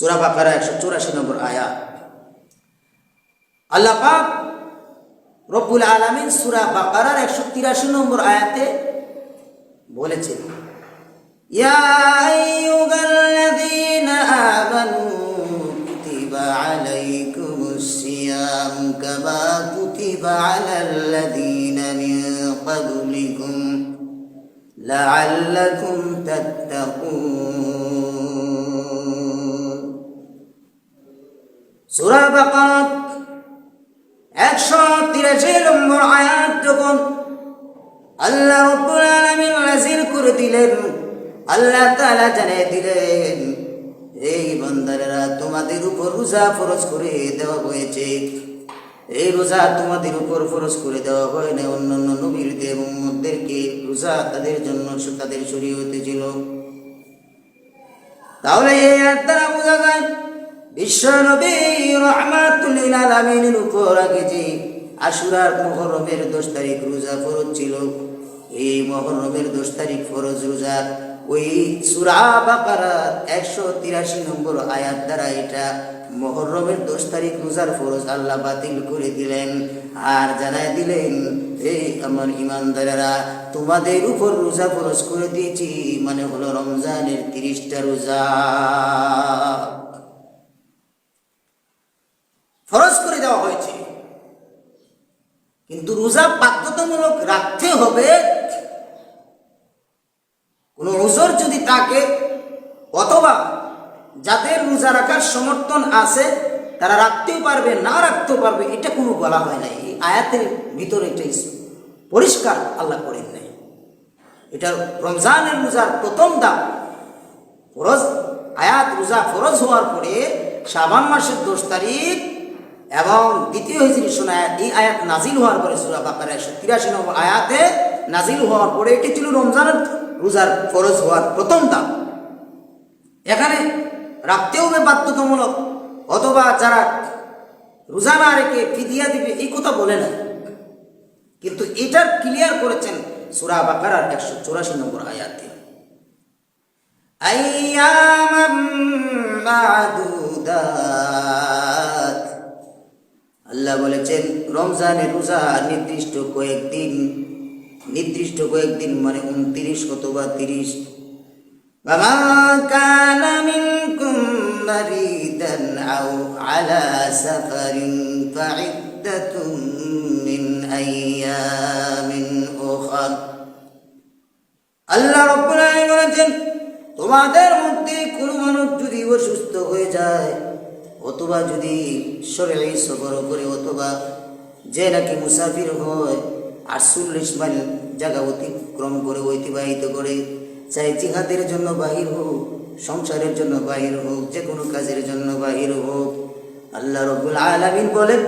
সুরা বাকারা একশো চুরাশি নম্বর আয়া আল্লাহ পাক রব্বুল আলমিন সুরা বাকারার একশো তিরাশি নম্বর আয়াতে বলেছেন يا أيها الذين آمنوا كتب عليكم الصيام كما كتب على الذين من قبلكم لعلكم تتقون সুরা বাকাত একশো তিরাশি নম্বর আয়াত যখন আল্লাহ রব্বুল আলামিন নাযিল করে দিলেন, আল্লাহ তাআলা জানিয়ে দিলেন, এই বান্দারা তোমাদের উপর রোজা ফরজ করে দেওয়া হয়েছে। এই রোজা তোমাদের উপর ফরজ করে দেওয়া হয় না অন্যান্য নবীরদের এবং মধ্যদেরকে রোজা তাদের জন্য তাদের শরীয়তে হতেছিল তাহলে এই দ্বারা বোঝা যায় বিশ্ব নবী রহমাতুল্লিল আলমিনের উপর আগে যে আশুরার মহরমের দশ তারিখ রোজা ফরজ ছিল, এই মহরমের দশ তারিখ ফরজ রোজা, ওই সুরা বাকারার একশো তিরাশি নম্বর আয়াত দ্বারা এটা মহরমের দশ তারিখ রোজার ফরজ আল্লাহ বাতিল করে দিলেন। আর জানাই দিলেন এই আমার ইমানদারেরা তোমাদের উপর রোজা ফরজ করে দিয়েছি মানে হলো রমজানের তিরিশটা রোজা। ফরজ করে দেওয়া হয়েছে। কিন্তু রোজা বাধ্যতামূলক রাখতে হবে। কোনো ওজোর যদি থাকে, অথবা যাদের রোজা রাখার সমর্থন আছে, তারা রাখতেও পারবে, না রাখতেও পারবে, এটা কোনো বলা হয় নাই এই আয়াতের ভিতরে এটা পরিষ্কার আল্লাহ করেন নাই। এটা রমজানের রোজার প্রথম দাম ফরজ আয়াত রোজা ফরজ হওয়ার পরে শাবান মাসের দশ তারিখ এবং দ্বিতীয় হিসেবে শোনা, এই আয়াত নাজিল হওয়ার পরে সুরা বাকার একশো তিরাশি নম্বর আয়াতে নাজিল হওয়ার পরে এটি ছিল রমজানের রোজার ফরজ হওয়ার প্রথম দাম এখানে রাখতেও হবে বাধ্যতামূলক, অথবা যারা রোজা না রেখে ফিদিয়া দিবে, এই কথা বলে না কিন্তু এটার ক্লিয়ার করেছেন সুরা বাকার একশো চৌরাশি নম্বর আয়াতে। আইয়াম মাদুদা। আল্লাহ বলেছেন রমজানের রোজা নির্দিষ্ট কয়েকদিন নির্দিষ্ট কয়েকদিন মানে উনত্রিশ অথবা তিরিশ ومن كان منكم مريضا أو على سفر فعدة من أيام أخر আল্লাহ রব্বুল আলামিন বলেছেন তোমাদের মধ্যে কোনো মানুষ যদি অসুস্থ হয়ে যায় অথবা যদি শরীরে সফর করে, অথবা যে নাকি মুসাফির হয়, আটচল্লিশ মাইল জায়গা অতিক্রম করে, অতিবাহিত করে, চাই জিহাদের জন্য বাহির হোক, সংসারের জন্য বাহির হোক, যে কোনো কাজের জন্য বাহির হোক, আল্লাহ রবুল আলামিন বলেন,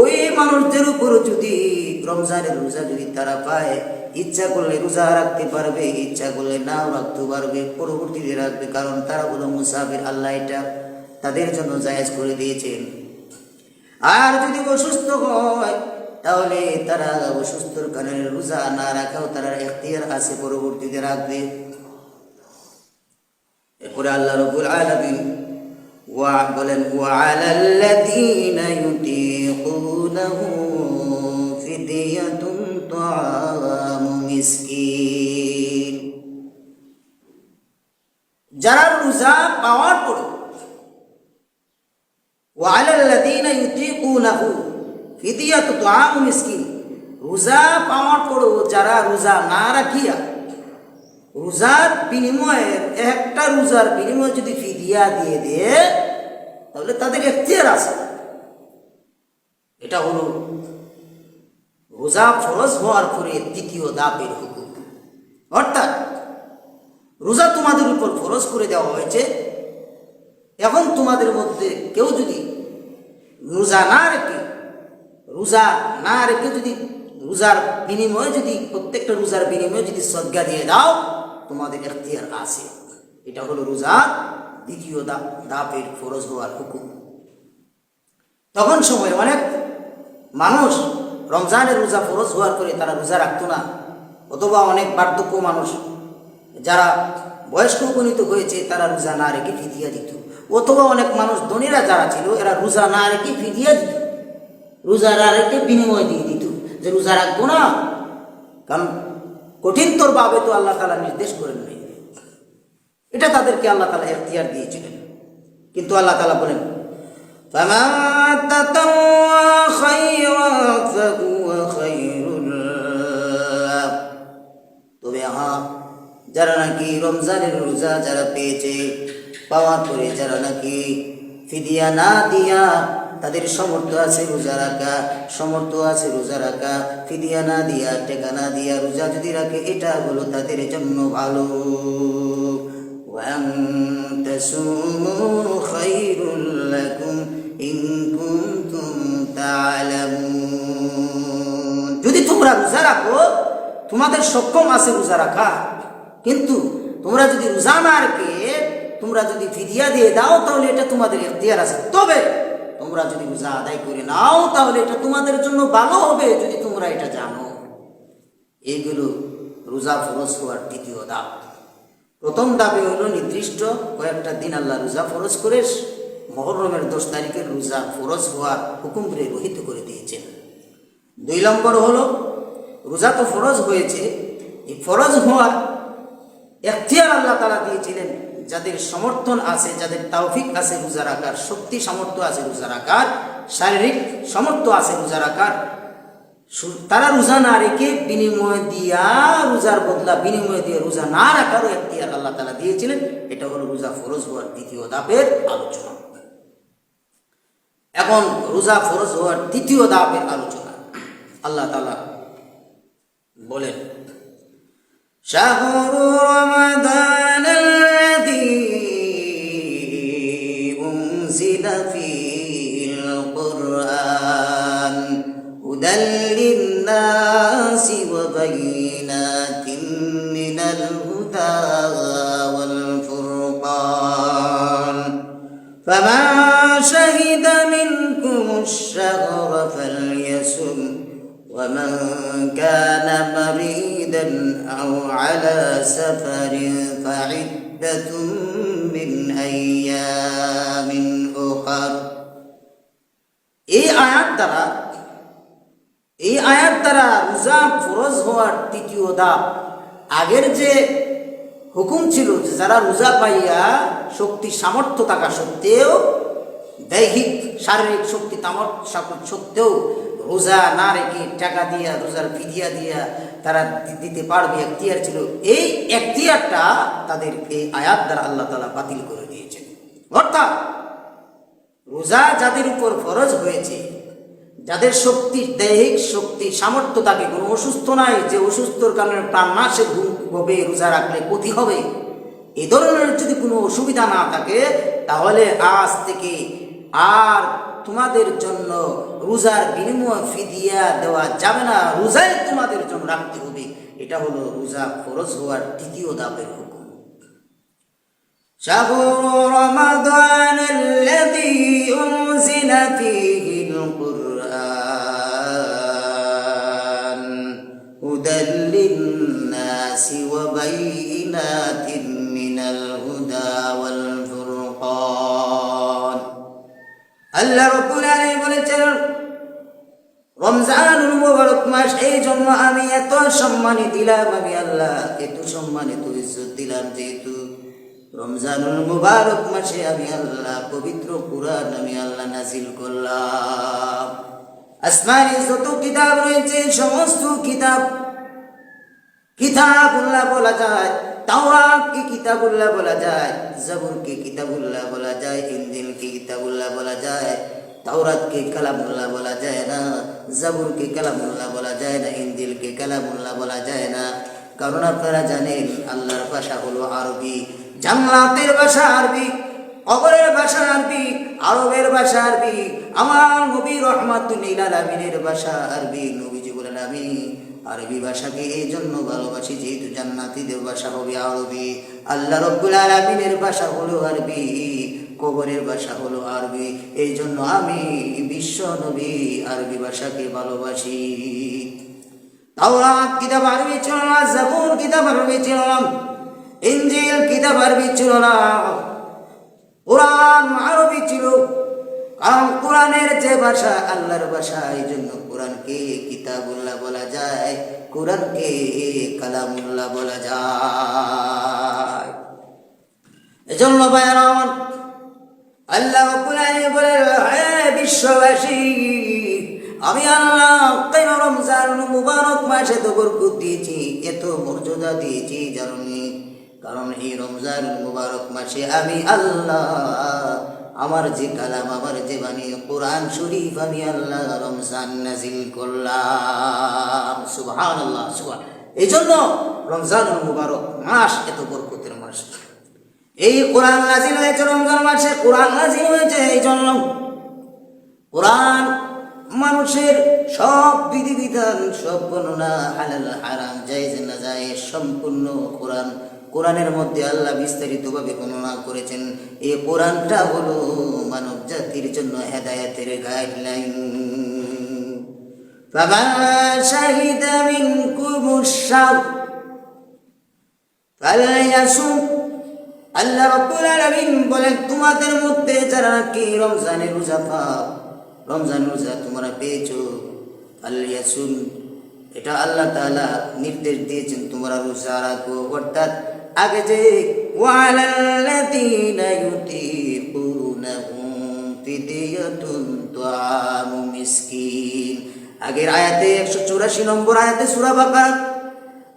ওই মানুষদের উপর যদি রমজানের রোজা যদি তারা পায়, ইচ্ছা করলে রোজা রাখতে পারবে, ইচ্ছা করলে নাও রাখতে পারবে, পরবর্তীতে রাখবে, কারণ তারা বলো মুসাফির, আল্লাহ এটা তাদের জন্য জায়েজ করে দিয়েছেন। আর যদি অসুস্থ হয়, তাহলে তারা অসুস্থর কারণে রোজা না রাখাও তারা এখতিয়ার আছে, পরবর্তীতে রাখবে। এরপরে আল্লাহ রবুল আলমিন ওয়া বলেন ওয়ালাল্লাযীনা ইউতীকুনাহু ফিদিয়াতুন তাআমু মিসকিন। যারা রোজা পাওয়ার পর ওয়ালাল্লাযীনা ইউতীকুনাহু, ফিদিয়াতু তাআমু মিসকিন, রোজা পাওয়ার পরও যারা রোজা না রাখিয়া, রোজার বিনিময়ে একটা রোজার বিনিময়ে যদি ফিদিয়া দিয়ে দেয়, তাহলে তাদের এখতিয়ার আছে। এটা হলো রোজা ফরজ হওয়ার পরে দ্বিতীয় দাপের হুকুম। অর্থাৎ, রোজা তোমাদের উপর ফরজ করে দেওয়া হয়েছে, এখন তোমাদের মধ্যে কেউ যদি রোজা না রেখে, রোজা না রেখে যদি রোজার বিনিময়ে যদি, প্রত্যেকটা রোজার বিনিময়ে যদি সজ্ঞা দিয়ে দাও, তোমাদের এখতিয়ার আছে। এটা হলো রোজার দ্বিতীয় দাপ দাপের ফরজ হওয়ার হুকুম। তখন সময় অনেক মানুষ রমজানের রোজা ফরজ হওয়ার পরে তারা রোজা রাখতো না। অথবা অনেক বার্ধক্য মানুষ, যারা বয়স্ক উপনীত হয়েছে, তারা রোজা না রেখে ফিদিয়া দিত। অথবা অনেক মানুষ ধনীরা যারা ছিল, এরা রোজা না রেখে ফিরিয়ে দিত। রোজা না রেখে বিনিময় দিয়ে দিত। যে রোজা রাখব না কারণ কঠিনতরভাবে তো আল্লাহ তালা নির্দেশ করেন এটা তাদেরকে আল্লাহ তালা এখতিয়ার দিয়েছিলেন। কিন্তু আল্লাহ তালা বলেন তবে হ্যাঁ যারা নাকি রমজানের রোজা যারা পেয়েছে পাওয়া করে যারা নাকি ফিদিয়া না দিয়া তাদের সমর্থ আছে রোজা রাখা, সমর্থ আছে রোজা রাখা, ফিদিয়া না দিয়া, টেকা না দিয়া রোজা যদি রাখে, এটা হলো তাদের জন্য ভালো। যদি তোমরা রোজা রাখো, তোমাদের সক্ষম আছে রোজা রাখা। কিন্তু তোমরা যদি রোজা না রাখে তোমরা যদি ফিদিয়া দিয়ে দাও, তাহলে এটা তোমাদের এখতিয়ার আছে। তবে তোমরা যদি রোজা আদায় করে নাও, তাহলে এটা তোমাদের জন্য ভালো হবে, যদি তোমরা এটা জানো। এইগুলো রোজা ফরজ হওয়ার দ্বিতীয় ধাপ। প্রথম দাবি হলো নির্দিষ্ট কয়েকটা দিন আল্লাহ রোজা ফরজ করে মহরমের দশ তারিখের রোজা ফরজ হওয়ার হুকুম করে রহিত করে দিয়েছেন। দুই নম্বর হলো, রোজা তো ফরজ হয়েছে, এই ফরজ হওয়ার এখতিয়ার আল্লাহ তারা দিয়েছিলেন। যাদের সমর্থন আছে, যাদের তাওফিক আছে রোজা রাখার শক্তি, সামর্থ্য আছে রোজা রাখার শারীরিক সামর্থ্য আছে রোজা রাখার তারা রোজা না রেখে বিনিময় দিয়া রোজার বদলা, বিনিময় দিয়ে রোজা না রাখারও এখতিয়ার আল্লাহ তালা দিয়েছিলেন। এটা হলো রোজা ফরজ হওয়ার দ্বিতীয় ধাপের আলোচনা। এখন রোজা ফরজ হওয়ার তৃতীয় ধাপের আলোচনা। আল্লাহ তালা বলেন, শাহরু রমাদান للناس وبينات من الهدى والفرقان فمن شهد منكم الشهر فليسم ومن كان مريدا أو على سفر فعدة من أيام أخر এই আয়াত দ্বারা এই আয়াত দ্বারা রোজা ফরজ হওয়ার তৃতীয় ধাপ। আগের যে হুকুম ছিল যে যারা রোজা পাইয়া শক্তি, সামর্থ্য থাকা সত্ত্বেও, দৈহিক, শারীরিক শক্তি সত্ত্বেও রোজা না রেখে টাকা দিয়া, রোজার ফিদিয়া দিয়া তারা দিতে পারবে, এখতিয়ার ছিল। এই এখতিয়ারটা তাদের এই আয়াত দ্বারা আল্লাহ তালা বাতিল করে দিয়েছেন। অর্থাৎ রোজা যাদের উপর ফরজ হয়েছে যাদের শক্তি দৈহিক শক্তি সামর্থ্য থাকে কোনো অসুস্থ নাই যে অসুস্থর কারণে প্রাণ নাশে হবে রোজা রাখলে ক্ষতি হবে এই ধরনের যদি কোনো অসুবিধা না থাকে তাহলে আজ থেকে আর তোমাদের জন্য রোজার বিনিময় ফিদিয়া দেওয়া যাবে না রোজাই তোমাদের জন্য রাখতে হবে এটা হলো রোজা ফরজ হওয়ার তৃতীয় ধাপের হুকুম شهر رمضان الذي أنزل فيه القرآن আল্লাহ রব্বুল আলামিন বলেছেন, রমজানুল মুবারক মাস এই জন্য আমি এত সম্মানী দিলাম, আমি আল্লাহ এত সম্মানিত ইজ্জত দিলাম যেহেতু রমজানুল মুবারক মাসে আমি আল্লাহ পবিত্র কুরআন আমি আল্লাহ নাজিল করলাম। আসমানি যত কিতাব রয়েছে, সমস্ত কিতাব, কিতাবুল্লাহ বলা যায় তাওরাতকে কিতাবুল্লাহ বলা যায়, জবুরকে কিতাবুল্লাহ বলা যায়, ইনজিলকে কিতাবুল্লাহ বলা যায়, তাওরাতকে কালামুল্লাহ বলা যায় না, জবুরকে কালামুল্লাহ বলা যায় না, ইনজিলকে কালামুল্লাহ বলা যায় না। কারণ আপনারা জানেন, আল্লাহর ভাষা হলো আরবি, জান্নাতের ভাষা আরবি, কবরের ভাষা আরবি, আরবের ভাষা আরবি, আমার নবী রহমাতুল্লিল আলমিনের ভাষা আরবি, নবীজি আমি আরবি ভাষাকে এই জন্য ভালোবাসি, যেহেতু জান্নাতিদের ভাষা হবে আরবি। আল্লাহ রব্বুল আলমিনের ভাষা হলো আরবি কবরের ভাষা হলো আরবি। এই জন্য আমি বিশ্ব নবী আরবি ভাষাকে ভালোবাসি। তাওরাত কিতাব আরবি ছিল না জাবুর কিতাব আরবি ছিল না ইঞ্জিল কিতাব আরবি ছিল না কোরআন আরবি ছিল। কারণ কোরআনের যে ভাষা, আল্লাহর ভাষা এই জন্য কোরআনকে কিতাবুল্লাহ বলা যায়, কোরআনকে কালামুল্লাহ বলা যায়। এজন্য ভাইয়ারা আল্লাহ হে বিশ্ববাসী, আমি আল্লাহ কেন রমজান মুবারক মাসে তো বরকত দিয়েছি, এত মর্যাদা দিয়েছি জানি কারণ এই রমজান মুবারক মাসে আমি আল্লাহ আমার যে কালাম, আমার যে বাণী, কোরআন শরীফ আমি আল্লাহ রমজান নাজিল করলাম। সুবহানাল্লাহ, সুবহান। এই জন্য রমজান মুবারক মাস এত বরকতের মাস। এই কোরআন নাজিল হয়েছে রমজান মাসে, কোরআন নাজিল হয়েছে এই জন্য। কোরআন মানুষের সব বিধিবিধান, সব বর্ণনা হালাল, হারাম, জায়েজ না যায় সম্পূর্ণ কোরআন কোরআনের মধ্যে আল্লাহ বিস্তারিতভাবে বর্ণনা করেছেন এই কোরআনটা হলো মানব জাতির জন্য হেদায়েতের গাইডলাইন فمن شهد منكم الشهر ফালাইয়াসুম আল্লাহ রাব্বুল আলামিন বলেন তোমাদের মধ্যে যারা নাকি রমজানের রোজা পাও রমজান রোজা তোমরা পেয়েছো ফালাইয়াসুম এটা আল্লাহ তাআলা নির্দেশ দিয়েছেন তোমরা রোজা রাখো অর্থাৎ আগে যে আগের আয়াতে একশো চুরাশি নম্বর আয়াতে সুরা বাকারা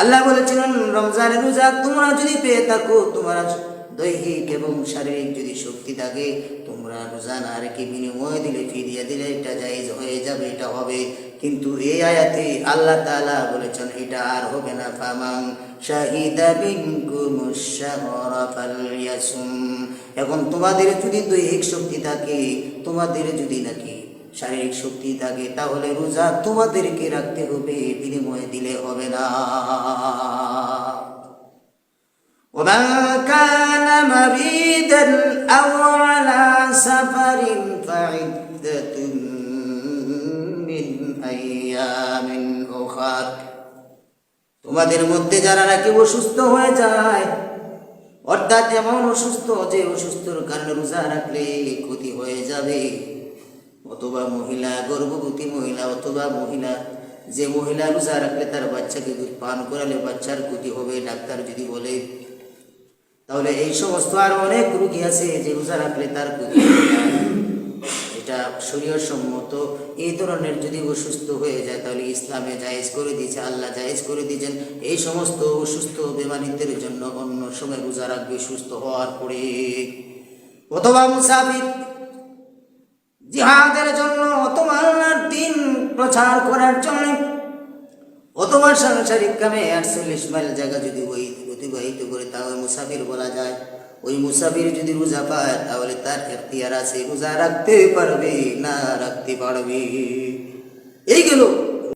আল্লাহ বলেছিলেন, রমজানের রোজা তোমরা যদি পেয়ে থাকো, তোমরা দৈহিক এবং শারীরিক যদি শক্তি থাকে, তোমরা রোজা না রেখে বিনিময় দিলে ফিরিয়ে দিলে এটা জায়েজ হয়ে যাবে, এটা হবে। কিন্তু এই আয়াতে আল্লাহ তাআলা বলেছেন, এটা আর হবে না। ফামাং শাহিদা বিনকুম শাহরা ফালয়াসুম এখন তোমাদের যদি দৈহিক শক্তি থাকে তোমাদের যদি নাকি শারীরিক শক্তি থাকে তাহলে রোজা তোমাদেরকে রাখতে হবে বিনিময়ে দিলে হবে না ومن كان مريدا أو على سفر فعدة من أيام أخر তোমাদের মধ্যে যারা নাকি অসুস্থ হয়ে যায়, অর্থাৎ এমন অসুস্থ যে অসুস্থর কারণে রোজা রাখলে ক্ষতি হয়ে যাবে। অথবা মহিলা, গর্ভবতী মহিলা অথবা মহিলা, যে মহিলা রোজা রাখলে তার বাচ্চাকে দুধ পান করালে বাচ্চার ক্ষতি হবে, ডাক্তার যদি বলে। তাহলে এই সমস্ত আর অনেক রুগী আছে যে রোজা রাখলে তার ক্ষতি হবে শরীয় সম্মত এই ধরনের যদি অসুস্থ হয়ে যায়, তাহলে ইসলামে জায়েজ করে দিয়েছে, আল্লাহ জায়েজ করে দিয়েছেন। এই সমস্ত অসুস্থ বেমানিদের জন্য অন্য সময় রোজা রাখবে সুস্থ হওয়ার পরে। অথবা মুসাফির জিহাদের জন্য অথবা আল্লাহর দিন প্রচার করার জন্য অথবা সাংসারিক কামে আটচল্লিশ মাইল জায়গা যদি অতিবাহিত করে, তাহলে মুসাফির বলা যায়। ওই মুসাফির যদি রোজা পায়, তাহলে তার এখতিয়ার আছে, রোজা রাখতে পারবে না রাখতে পারবে? এই গেল।